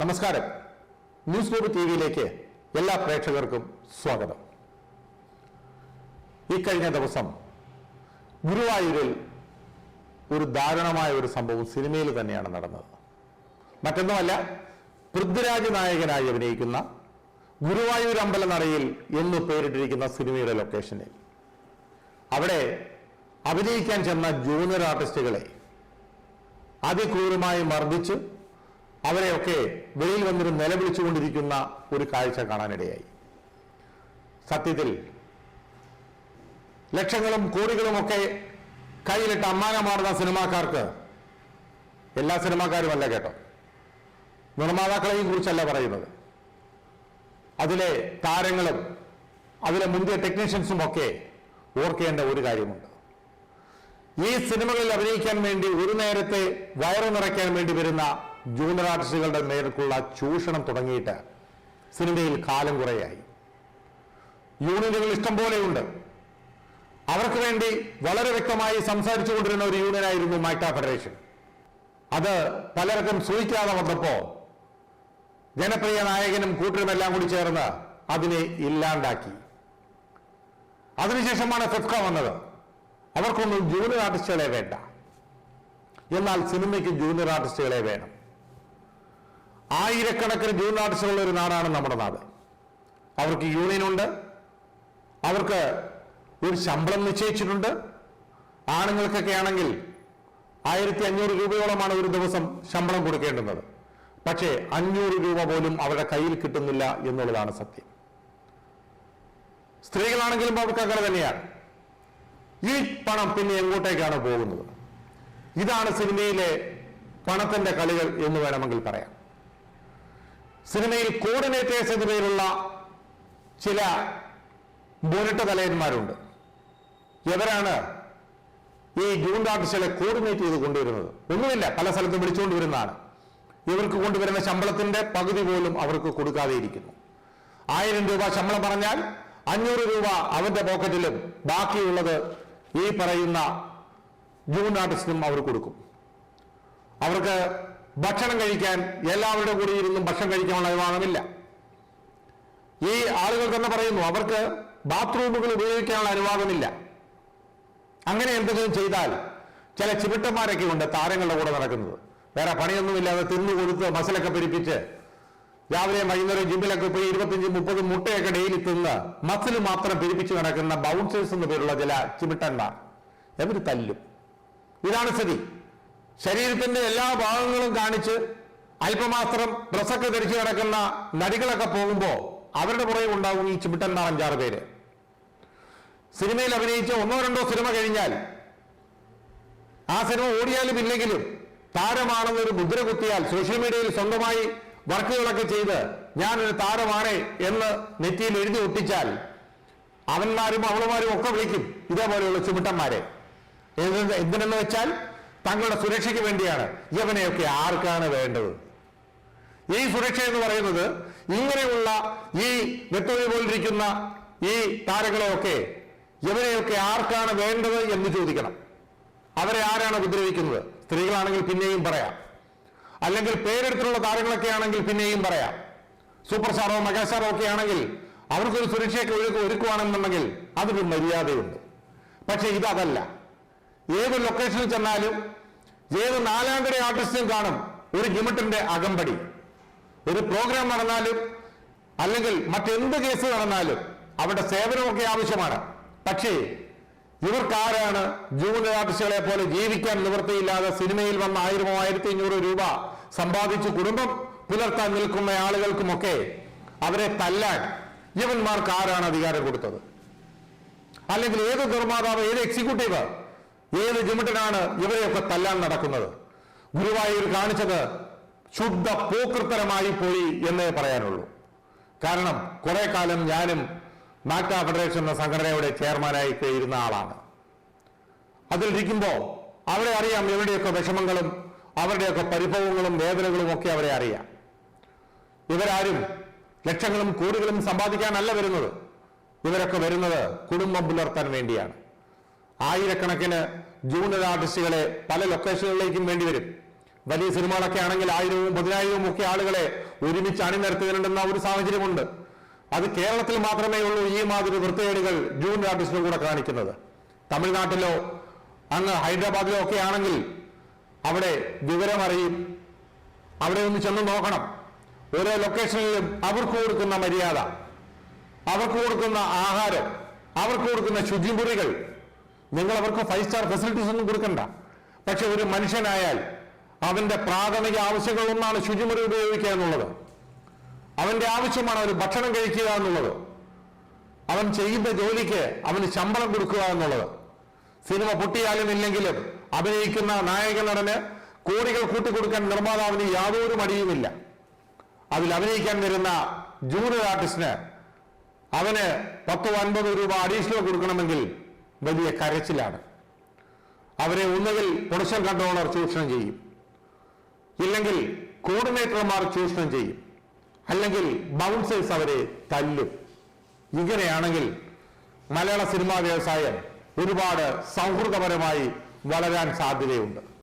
നമസ്കാരം. News group T വിയിലേക്ക് എല്ലാ പ്രേക്ഷകർക്കും സ്വാഗതം. ഈ കഴിഞ്ഞ ദിവസം ഗുരുവായൂരിൽ ഒരു ദാരുണമായ ഒരു സംഭവം സിനിമയിൽ തന്നെയാണ് നടന്നത്. മറ്റൊന്നുമല്ല പൃഥ്വിരാജ് നായകനായി അഭിനയിക്കുന്ന ഗുരുവായൂർ അമ്പലനടയിൽ എന്ന് പേരിട്ടിരിക്കുന്ന സിനിമയുടെ ലൊക്കേഷനിൽ. അവിടെ അഭിനയിക്കാൻ ചെന്ന ജൂനിയർ ആർട്ടിസ്റ്റുകളെ അതിക്രൂരമായി മർദ്ദിച്ച് അവരെയൊക്കെ വെളിയിൽ വന്നിരുന്ന് നിലവിളിച്ചുകൊണ്ടിരിക്കുന്ന ഒരു കാഴ്ച കാണാനിടയായി. സത്യത്തിൽ ലക്ഷങ്ങളും കോടികളുമൊക്കെ കയ്യിലിട്ട് അമ്മാനമാർന്ന സിനിമാക്കാർക്ക് എല്ലാ സിനിമാക്കാരുമല്ല കേട്ടോ. നിർമ്മാതാക്കളെയും കുറിച്ചല്ല പറയുന്നത്. അതിലെ താരങ്ങളും അതിലെ മുന്തിയ ടെക്നീഷ്യൻസും ഒക്കെ ഓർക്കേണ്ട ഒരു കാര്യമുണ്ട്. ഈ സിനിമകളിൽ അഭിനയിക്കാൻ വേണ്ടി ഒരു നേരത്തെ വയറു നിറയ്ക്കാൻ വേണ്ടി വരുന്ന ജൂനിയർ ആർട്ടിസ്റ്റുകളുടെ നേർക്കുള്ള ചൂഷണം തുടങ്ങിയിട്ട് സിനിമയിൽ കാലം കുറയായി. യൂണിയനുകൾ ഇഷ്ടം പോലെയുണ്ട് അവർക്ക് വേണ്ടി വളരെ വ്യക്തമായി സംസാരിച്ചു കൊണ്ടിരുന്ന ഒരു യൂണിയനായിരുന്നു മൈക്ക ഫെഡറേഷൻ. അത് പലർക്കും സൂചിക്കാതെ വന്നപ്പോ ജനപ്രിയ നായകനും കൂട്ടരുമെല്ലാം കൂടി ചേർന്ന് അതിനെ ഇല്ലാണ്ടാക്കി. അതിനുശേഷമാണ് ഫെഫ്ക വന്നത്. അവർക്കൊന്നും ജൂനിയർ ആർട്ടിസ്റ്റുകളെ വേണ്ട. എന്നാൽ സിനിമയ്ക്ക് ജൂനിയർ ആർട്ടിസ്റ്റുകളെ വേണം. ആയിരക്കണക്കിന് ആർട്ടിസ്റ്റുകളുള്ള ഒരു നാടാണ് നമ്മുടെ നാട്. അവർക്ക് യൂണിയൻ ഉണ്ട്. അവർക്ക് ഒരു ശമ്പളം നിശ്ചയിച്ചിട്ടുണ്ട്. ആണുങ്ങൾക്കൊക്കെ ആണെങ്കിൽ ആയിരത്തി അഞ്ഞൂറ് രൂപയോളമാണ് ഒരു ദിവസം ശമ്പളം കൊടുക്കേണ്ടുന്നത്. പക്ഷേ അഞ്ഞൂറ് രൂപ പോലും അവരുടെ കയ്യിൽ കിട്ടുന്നില്ല എന്നുള്ളതാണ് സത്യം. സ്ത്രീകളാണെങ്കിലും അവർക്ക് അങ്ങനെ തന്നെയാണ്. ഈ പണം പിന്നെ എങ്ങോട്ടേക്കാണ് പോകുന്നത്? ഇതാണ് സിനിമയിലെ പണത്തിന്റെ കളികൾ എന്ന് വേണമെങ്കിൽ പറയാം. സിനിമയിൽ കോർഡിനേറ്റേഴ്സ് എന്ന പേരുള്ള ചില ബോനിട്ട തലയന്മാരുണ്ട്. ഇവരാണ് ഈ ജൂൺ ആർട്ടിസ്റ്റുകളെ കോർഡിനേറ്റ് ചെയ്ത് കൊണ്ടുവരുന്നത്? ഒന്നുമില്ല പല സ്ഥലത്തും വിളിച്ചുകൊണ്ട് വരുന്നതാണ്. ഇവർക്ക് കൊണ്ടുവരുന്ന ശമ്പളത്തിന്റെ പകുതി പോലും അവർക്ക് കൊടുക്കാതെ ഇരിക്കുന്നു. ആയിരം രൂപ ശമ്പളം പറഞ്ഞാൽ അഞ്ഞൂറ് രൂപ അവന്റെ പോക്കറ്റിലും ബാക്കിയുള്ളത് ഈ പറയുന്ന ജൂൺ ആർട്ടിസ്റ്റിനും അവർ കൊടുക്കും. അവർക്ക് ഭക്ഷണം കഴിക്കാൻ എല്ലാവരുടെ കൂടെ ഇരുന്നും ഭക്ഷണം കഴിക്കാനുള്ള അനുവാദമില്ല ഈ ആളുകൾ തന്നെ പറയുന്നു അവർക്ക് ബാത്റൂമുകൾ ഉപയോഗിക്കാനുള്ള അനുവാദമില്ല. അങ്ങനെ എന്തെങ്കിലും ചെയ്താൽ ചില ചിമിട്ടന്മാരൊക്കെ ഉണ്ട് താരങ്ങളുടെ കൂടെ നടക്കുന്നത്. വേറെ പണിയൊന്നുമില്ലാതെ തിന്നു കൊടുത്ത് മസിലൊക്കെ പെരുപ്പിച്ച് രാവിലെ വൈകുന്നേരം ജിമ്മിലൊക്കെ പോയി ഇരുപത്തിയഞ്ച് മുപ്പത് മുട്ടയൊക്കെ ഡെയിലി തിന്ന് മസിൽ മാത്രം പിരിപ്പിച്ച് നടക്കുന്ന ബൗൺസേഴ്സ് എന്ന് പേരുള്ള ചില ചിമിട്ടന്മാർ. എവർ തല്ലും? ഇതാണ് സ്ഥിതി. ശരീരത്തിന്റെ എല്ലാ ഭാഗങ്ങളും കാണിച്ച് അല്പമാത്രം ഡ്രസ്സൊക്കെ ധരിച്ചു കിടക്കുന്ന നടികളൊക്കെ പോകുമ്പോൾ അവരുടെ പുറകെ ഉണ്ടാകും ഈ ചിമിട്ടന്മാർ അഞ്ചാറ് പേര്. സിനിമയിൽ അഭിനയിച്ച ഒന്നോ രണ്ടോ സിനിമ കഴിഞ്ഞാൽ ആ സിനിമ ഓടിയാലും ഇല്ലെങ്കിലും താരമാണെന്നൊരു മുദ്ര കുത്തിയാൽ സോഷ്യൽ മീഡിയയിൽ സ്വന്തമായി വർക്കുകളൊക്കെ ചെയ്ത് ഞാനൊരു താരമാണ് എന്ന് നെറ്റിയിൽ എഴുതി ഒട്ടിച്ചാൽ അവന്മാരും അവളുമാരും ഒക്കെ വിളിക്കും ഇതേപോലെയുള്ള ചുമട്ടന്മാരെ. എന്ത് എന്തിനെന്ന് വെച്ചാൽ തങ്ങളുടെ സുരക്ഷയ്ക്ക് വേണ്ടിയാണ്. യവനയൊക്കെ ആർക്കാണ് വേണ്ടത്? ഈ സുരക്ഷ എന്ന് പറയുന്നത് ഇങ്ങനെയുള്ള ഈ വെട്ടുവഴി പോലിരിക്കുന്ന ഈ താരങ്ങളെയൊക്കെ ഇവരെയൊക്കെ ആർക്കാണ് വേണ്ടത് എന്ന് ചോദിക്കണം. അവരെ ആരാണ് ഉപദ്രവിക്കുന്നത്? സ്ത്രീകളാണെങ്കിൽ പിന്നെയും പറയാം. അല്ലെങ്കിൽ പേരെടുത്തുള്ള താരങ്ങളൊക്കെ ആണെങ്കിൽ പിന്നെയും പറയാം. സൂപ്പർ സ്റ്റാറോ മെഗാസ്റ്റാറോ ഒക്കെ ആണെങ്കിൽ അവർക്കൊരു സുരക്ഷയൊക്കെ ഒരുക്ക ഒരുക്കുവാണെന്നുണ്ടെങ്കിൽ അതൊരു മര്യാദയുണ്ട്. പക്ഷെ ഇതല്ല ഏത് ലൊക്കേഷനിൽ ചെന്നാലും ഏത് നാലാംകടി ആർട്ടിസ്റ്റും കാണും. ഒരു ഗിമിട്ടിന്റെ അകമ്പടി. ഒരു പ്രോഗ്രാം നടന്നാലും അല്ലെങ്കിൽ മറ്റെന്ത് കേസ് നടന്നാലും അവിടെ സേവനമൊക്കെ ആവശ്യമാണ്. പക്ഷേ ഇവർക്കാരാണ് ജൂനിയർ ആർട്ടിസ്റ്റുകളെ പോലെ ജീവിക്കാൻ നിവൃത്തിയില്ലാതെ സിനിമയിൽ വന്ന ആയിരമോ ആയിരത്തി അഞ്ഞൂറ് രൂപ സമ്പാദിച്ച് കുടുംബം പുലർത്താൻ നിൽക്കുന്ന ആളുകൾക്കുമൊക്കെ അവരെ തല്ലാൻ ഇവന്മാർക്ക് ആരാണ് അധികാരം കൊടുത്തത്? അല്ലെങ്കിൽ ഏത് നിർമ്മാതാവ് ഏത് എക്സിക്യൂട്ടീവ് ഏത് ജിമിട്ടനാണ് ഇവരെയൊക്കെ തല്ലാൻ നടക്കുന്നത്? ഗുരുവായൂർ കാണിച്ചത് ശുദ്ധ പൂക്കൃത്തരമായി പോയി എന്നേ പറയാനുള്ളൂ. കാരണം കുറെ കാലം ഞാനും നാക്ക ഫെഡറേഷൻ എന്ന സംഘടനയുടെ ചെയർമാനായി ഇരുന്ന ആളാണ്. അതിലിരിക്കുമ്പോൾ അവരെ അറിയാം ഇവരുടെയൊക്കെ വിഷമങ്ങളും അവരുടെയൊക്കെ പരിഭവങ്ങളും വേദനകളും ഒക്കെ അവരെ അറിയാം. ഇവരാരും ലക്ഷങ്ങളും കോടികളും സമ്പാദിക്കാനല്ല വരുന്നത്. ഇവരൊക്കെ വരുന്നത് കുടുംബം പുലർത്താൻ വേണ്ടിയാണ്. ആയിരക്കണക്കിന് ജൂനിയർ ആർട്ടിസ്റ്റുകളെ പല ലൊക്കേഷനുകളിലേക്കും വേണ്ടിവരും. വലിയ സിനിമകളൊക്കെ ആണെങ്കിൽ ആയിരവും പതിനായിരവും ഒക്കെ ആളുകളെ ഒരുമിച്ച് അണിനിരത്തുന്നുണ്ടെന്ന ഒരു സാഹചര്യമുണ്ട്. അത് കേരളത്തിൽ മാത്രമേ ഉള്ളൂ ഈ മാതിരി വൃത്തികേടുകൾ ജൂനിയർ ആർട്ടിസ്റ്റിലും കൂടെ കാണിക്കുന്നത്. തമിഴ്നാട്ടിലോ അങ്ങ് ഹൈദരാബാദിലോ ഒക്കെ ആണെങ്കിൽ അവിടെ വിവരമറിയും. അവിടെ ഒന്ന് ചെന്ന് നോക്കണം. ഓരോ ലൊക്കേഷനിലും അവർക്ക് കൊടുക്കുന്ന മര്യാദ അവർക്ക് കൊടുക്കുന്ന ആഹാരം അവർക്ക് കൊടുക്കുന്ന ശുചിമുറികൾ നിങ്ങൾ അവർക്ക് ഫൈവ് സ്റ്റാർ ഫെസിലിറ്റീസ് ഒന്നും കൊടുക്കണ്ട. പക്ഷെ ഒരു മനുഷ്യനായാൽ അവന്റെ പ്രാഥമിക ആവശ്യങ്ങളൊന്നാണ് ശുചിമുറി ഉപയോഗിക്കുക എന്നുള്ളത്. അവന്റെ ആവശ്യമാണ് അവന് ഭക്ഷണം കഴിക്കുക എന്നുള്ളത്. അവൻ ചെയ്യുന്ന ജോലിക്ക് അവന് ശമ്പളം കൊടുക്കുക എന്നുള്ളത്. സിനിമ പൊട്ടിയാലും ഇല്ലെങ്കിലും അഭിനയിക്കുന്ന നായക നടന് കോടികൾ കൂട്ടിക്കൊടുക്കാൻ നിർമ്മാതാവിന് യാതൊരു മടിയുമില്ല. അതിൽ അഭിനയിക്കാൻ വരുന്ന ജൂനിയർ ആർട്ടിസ്റ്റിന് അവന് പത്തോ അൻപതോ രൂപ അഡീഷണൽ കൊടുക്കണമെങ്കിൽ വലിയ കരച്ചിലാണ്. അവരെ ഒന്നുകിൽ പ്രൊഡക്ഷൻ കൺട്രോളർ ചൂഷണം ചെയ്യും. ഇല്ലെങ്കിൽ കോർഡിനേറ്റർമാർ ചൂഷണം ചെയ്യും. അല്ലെങ്കിൽ ബൗൺസേഴ്സ് അവരെ തല്ലും. ഇങ്ങനെയാണെങ്കിൽ മലയാള സിനിമാ വ്യവസായം ഒരുപാട് സൗഹൃദപരമായി വളരാൻ സാധ്യതയുണ്ട്.